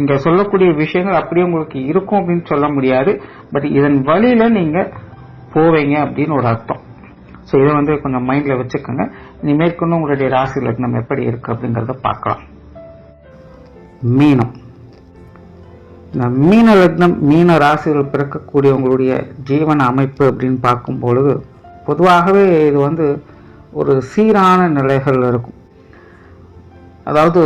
இங்க சொல்லக்கூடிய விஷயங்கள் அப்படியே உங்களுக்கு இருக்கும் அப்படின்னு சொல்ல முடியாது. பட் இதன் வழியில நீங்க போவீங்க அப்படின்னு ஒரு அர்த்தம். ஸோ இதை வந்து கொஞ்சம் மைண்ட்ல வச்சுக்கோங்க. நீ மேற்கொண்டு உங்களுடைய ராசி லக்னம் எப்படி இருக்கு அப்படிங்கறத பார்க்கலாம். மீனம். இந்த மீன லக்னம் மீன ராசிகள் பிறக்கக்கூடியவங்களுடைய ஜீவன அமைப்பு அப்படின்னு பார்க்கும் பொழுது பொதுவாகவே இது வந்து ஒரு சீரான நிலைகள் இருக்கும். அதாவது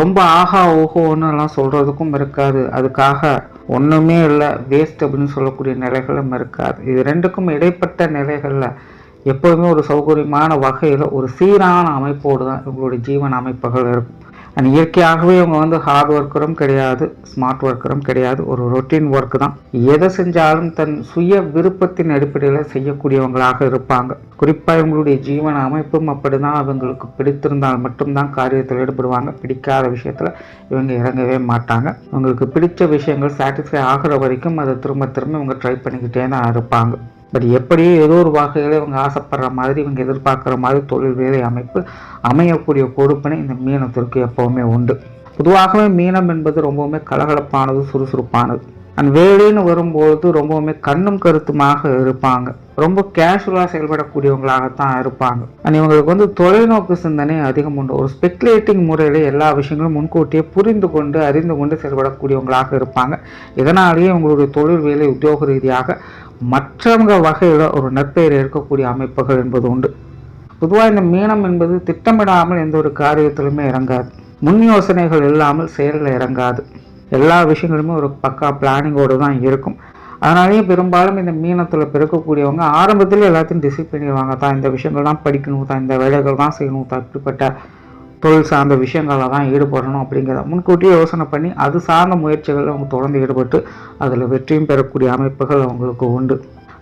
ரொம்ப ஆஹா ஓஹோன்னு எல்லாம் சொல்கிறதுக்கும் இருக்காது. அதுக்காக ஒன்றுமே இல்லை வேஸ்ட் அப்படின்னு சொல்லக்கூடிய நிலைகளும் இருக்காது. இது ரெண்டுக்கும் இடைப்பட்ட நிலைகளில் எப்போதுமே ஒரு சௌகரியமான வகையில் ஒரு சீரான அமைப்போடு தான் இவங்களுடைய ஜீவன அமைப்புகள் இருக்கும். அண்ட் இயற்கையாகவே இவங்க வந்து ஹார்ட் ஒர்க்கரும் கிடையாது ஸ்மார்ட் ஒர்க்கரும் கிடையாது. ஒரு ரொட்டீன் ஒர்க் தான். எதை செஞ்சாலும் தன் சுய விருப்பத்தின் அடிப்படையில் செய்யக்கூடியவங்களாக இருப்பாங்க. குறிப்பாக இவங்களுடைய ஜீவன அமைப்பும் அப்படிதான். அவங்களுக்கு பிடித்திருந்தால் மட்டும்தான் காரியத்தில் ஈடுபடுவாங்க. பிடிக்காத விஷயத்தில் இவங்க இறங்கவே மாட்டாங்க. இவங்களுக்கு பிடித்த விஷயங்கள் சாட்டிஸ்ஃபை ஆகிற வரைக்கும் அதை திரும்ப திரும்ப இவங்க ட்ரை பண்ணிக்கிட்டே தான் இருப்பாங்க. பட் எப்படியோ ஏதோ ஒரு வகையில் இவங்க ஆசைப்படுற மாதிரி இவங்க எதிர்பார்க்குற மாதிரி தொழில் வேலை அமைப்பு அமையக்கூடிய பொறுப்பினை இந்த மீனத்திற்கு எப்பவுமே உண்டு. பொதுவாகவே மீனம் என்பது ரொம்பவுமே கலகலப்பானது சுறுசுறுப்பானது. அண்ட் வேலைன்னு வரும்போது ரொம்பவுமே கண்ணும் கருத்துமாக இருப்பாங்க. ரொம்ப கேஷுவலாக செயல்படக்கூடியவங்களாகத்தான் இருப்பாங்க. அண்ட் இவங்களுக்கு வந்து தொலைநோக்கு சிந்தனை அதிகம் உண்டு. ஒரு ஸ்பெக்குலேட்டிங் முறையில் எல்லா விஷயங்களும் முன்கூட்டியே புரிந்து கொண்டு அறிந்து கொண்டு செயல்படக்கூடியவங்களாக இருப்பாங்க. இதனாலேயே உங்களுடைய தொழில் வேலை உத்தியோக ரீதியாக மற்றவங்க வகையில் ஒரு நற்பெயர் இருக்கக்கூடிய அமைப்புகள் என்பது உண்டு. பொதுவாக இந்த மீனம் என்பது திட்டமிடாமல் எந்த ஒரு காரியத்திலுமே இறங்காது. முன் யோசனைகள் இல்லாமல் செயலில் இறங்காது. எல்லா விஷயங்களுமே ஒரு பக்கா பிளானிங்கோடு தான் இருக்கும். அதனாலேயே பெரும்பாலும் இந்த மீனத்தில் பிறக்கக்கூடியவங்க ஆரம்பத்தில் எல்லாத்தையும் டிசைட் பண்ணிடுவாங்க தான் இந்த விஷயங்கள் தான் படிக்கணும் தான் இந்த வேலைகள் தான் செய்யணும் தான் இப்படிப்பட்ட தொழில் சார்ந்த விஷயங்களில் தான் ஈடுபடணும் அப்படிங்கிறத முன்கூட்டியே யோசனை பண்ணி அது சார்ந்த முயற்சிகளில் அவங்க தொடர்ந்து ஈடுபட்டு அதில் வெற்றியும் பெறக்கூடிய அமைப்புகள் அவங்களுக்கு உண்டு.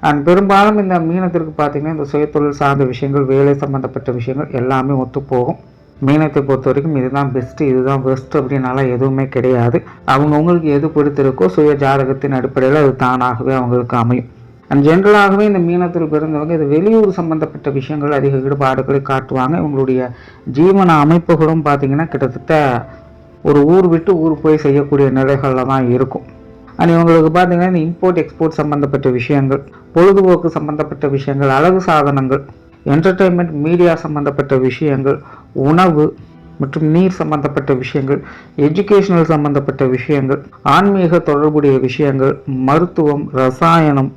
அண்ட் பெரும்பாலும் இந்த மீனத்திற்கு பார்த்தீங்கன்னா இந்த சுயத்தொழில் சார்ந்த விஷயங்கள் வேலை சம்பந்தப்பட்ட விஷயங்கள் எல்லாமே ஒத்துப்போகும். மீனத்தை பொறுத்த வரைக்கும் இதுதான் பெஸ்ட்டு இதுதான் பெஸ்ட் அப்படின்னாலாம் எதுவுமே கிடையாது. அவங்கவுங்களுக்கு எது பிடித்திருக்கோ சுய ஜாதகத்தின் அடிப்படையில் அது தானாகவே அவங்களுக்கு அமையும். அண்ட் ஜென்ரலாகவே இந்த மீனத்தில் பிறந்தவங்க இது வெளியூர் சம்பந்தப்பட்ட விஷயங்கள் அதிக ஈடுபாடுகளை காட்டுவாங்க. இவங்களுடைய ஜீவன அமைப்புகளும் பார்த்தீங்கன்னா கிட்டத்தட்ட ஒரு ஊர் விட்டு ஊர் போய் செய்யக்கூடிய நிலைகளில் தான் இருக்கும். அண்ட் இவங்களுக்கு பார்த்தீங்கன்னா இந்த இம்போர்ட் எக்ஸ்போர்ட் சம்பந்தப்பட்ட விஷயங்கள் பொழுதுபோக்கு சம்பந்தப்பட்ட விஷயங்கள் அழகு சாதனங்கள் என்டர்டெயின்மெண்ட் மீடியா சம்பந்தப்பட்ட விஷயங்கள் உணவு மற்றும் நீர் சம்பந்தப்பட்ட விஷயங்கள் எஜுகேஷனல் சம்பந்தப்பட்ட விஷயங்கள் ஆன்மீக தொடர்புடைய விஷயங்கள் மருத்துவம் ரசாயனம்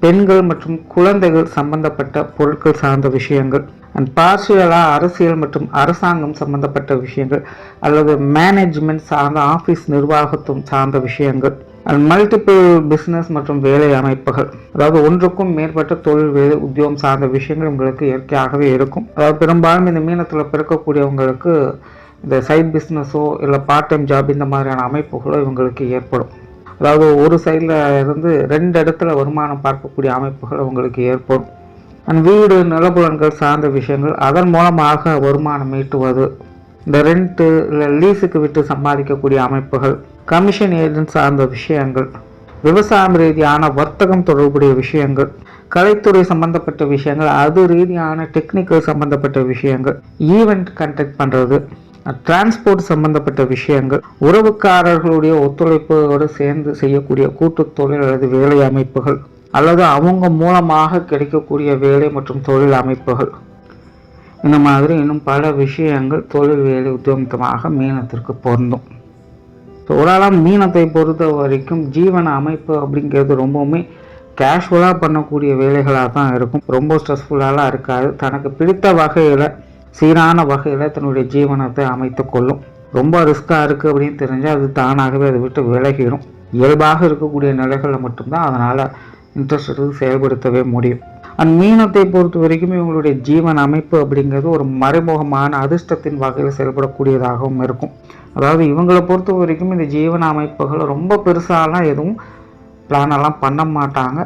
பெண்கள் மற்றும் குழந்தைகள் சம்பந்தப்பட்ட பொருட்கள் சார்ந்த விஷயங்கள் அண்ட் பார்ஷியலாக அரசியல் மற்றும் அரசாங்கம் சம்பந்தப்பட்ட விஷயங்கள் அல்லது மேனேஜ்மெண்ட் சார்ந்த ஆஃபீஸ் நிர்வாகத்துவம் சார்ந்த விஷயங்கள். அண்ட் மல்டிபிள் பிஸ்னஸ் மற்றும் வேலை அமைப்புகள். அதாவது ஒன்றுக்கும் மேற்பட்ட தொழில் வேலை உத்தியோகம் சார்ந்த விஷயங்கள் உங்களுக்கு இயற்கையாகவே இருக்கும். அதாவது பெரும்பாலும் இந்த மீனத்தில் பிறக்கக்கூடியவங்களுக்கு இந்த சைட் பிஸ்னஸோ இல்லை பார்ட் டைம் ஜாப் இந்த மாதிரியான அமைப்புகளோ இவங்களுக்கு ஏற்படும். அதாவது ஒரு சைடில் இருந்து ரெண்டு இடத்துல வருமானம் பார்க்கக்கூடிய அமைப்புகள் உங்களுக்கு ஏற்படும். அண்ட் வீடு நிலப்புலன்கள் சார்ந்த விஷயங்கள் அதன் மூலமாக வருமானம் ஈட்டுவது இந்த ரெண்ட்டு இல்லை லீஸுக்கு விட்டு சம்பாதிக்கக்கூடிய அமைப்புகள். கமிஷன் ஏஜென்ட் சார்ந்த விஷயங்கள் விவசாயம் ரீதியான வர்த்தகம் தொடர்புடைய விஷயங்கள் கலைத்துறை சம்பந்தப்பட்ட விஷயங்கள் அது ரீதியான டெக்னிக்கல் சம்பந்தப்பட்ட விஷயங்கள் ஈவெண்ட் கண்டக்ட் பண்ணுறது டிரான்ஸ்போர்ட் சம்பந்தப்பட்ட விஷயங்கள் உறவுக்காரர்களுடைய ஒத்துழைப்போடு சேர்ந்து செய்யக்கூடிய கூட்டு தொழில் அல்லது வேலை அமைப்புகள் அல்லது அவங்க மூலமாக கிடைக்கக்கூடிய வேலை மற்றும் தொழில் அமைப்புகள். இந்த மாதிரி இன்னும் பல விஷயங்கள் தொழில் வேலை உத்தியோகமாக மீனத்திற்கு பொருந்தும். ஸோ ஓரளவு மீனத்தை பொறுத்த வரைக்கும் ஜீவன அமைப்பு அப்படிங்கிறது ரொம்பவுமே கேஷுவலாக பண்ணக்கூடிய வேலைகளாக தான் இருக்கும். ரொம்ப ஸ்ட்ரெஸ்ஃபுல்லாலாம் இருக்காது. தனக்கு பிடித்த வகையில் சீரான வகையில் தன்னுடைய ஜீவனத்தை அமைத்து கொள்ளும். ரொம்ப ரிஸ்க்காக இருக்குது அப்படின்னு தெரிஞ்சால் அது தானாகவே அதை விட்டு விலகிடும். இயல்பாக இருக்கக்கூடிய நிலைகளில் மட்டும்தான் அதனால் இன்ட்ரெஸ்ட் எடுத்து செயல்படுத்தவே முடியும். அண்ட் மீனத்தை பொறுத்த வரைக்கும் இவங்களுடைய ஜீவன் அமைப்பு அப்படிங்கிறது ஒரு மறைமுகமான அதிர்ஷ்டத்தின் வகையில் செயல்படக்கூடியதாகவும் இருக்கும். அதாவது இவங்களை பொறுத்த வரைக்கும் இந்த ஜீவன அமைப்புகள் ரொம்ப பெருசாலாம் எதுவும் பிளானெல்லாம் பண்ண மாட்டாங்க.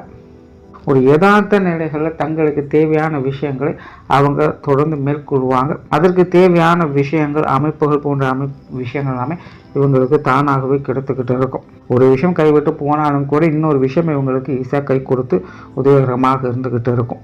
ஒரு யதார்த்த நிலைகளில் தங்களுக்கு தேவையான விஷயங்களை அவங்க தொடர்ந்து மேற்கொள்வாங்க. அதற்கு தேவையான விஷயங்கள் அமைப்புகள் போன்ற அமை விஷயங்கள் எல்லாமே இவங்களுக்கு தானாகவே கிடைத்துக்கிட்டு இருக்கும். ஒரு விஷயம் கைவிட்டு போனாலும் கூட இன்னொரு விஷயம் இவங்களுக்கு ஈஸியாக கை கொடுத்து உதவிகரமாக இருந்துக்கிட்டு இருக்கும்.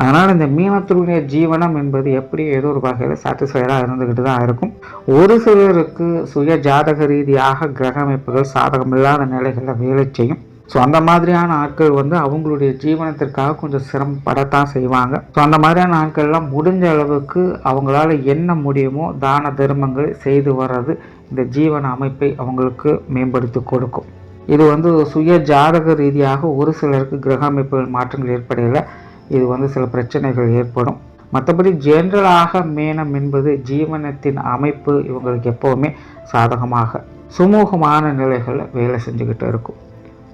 அதனால் இந்த மீனத்தினுடைய ஜீவனம் என்பது எப்படி ஏதோ ஒரு வகையில் சாட்டிஸ்ஃபைடாக இருந்துக்கிட்டு தான் இருக்கும். ஒரு சிலருக்கு சுய ஜாதக ரீதியாக கிரக அமைப்புகள் சாதகமில்லாத நிலைகளில் வேலை செய்யும். ஸோ அந்த மாதிரியான ஆட்கள் வந்து அவங்களுடைய ஜீவனத்திற்காக கொஞ்சம் சிரமப்படத்தான் செய்வாங்க. ஸோ அந்த மாதிரியான ஆட்கள்லாம் முடிஞ்ச அளவுக்கு அவங்களால என்ன முடியுமோ தான தர்மங்கள் செய்து வர்றது இந்த ஜீவன அமைப்பை அவங்களுக்கு மேம்படுத்தி கொடுக்கும். இது வந்து சுய ஜாதக ரீதியாக ஒரு சிலருக்கு கிரக அமைப்புகள் மாற்றங்கள் ஏற்படையில் இது வந்து சில பிரச்சனைகள் ஏற்படும். மற்றபடி ஜென்ரலாக மேனம் என்பது ஜீவனத்தின் அமைப்பு இவங்களுக்கு எப்போவுமே சாதகமாக சுமூகமான நிலைகளில் வேலை செஞ்சுக்கிட்டு இருக்கும்.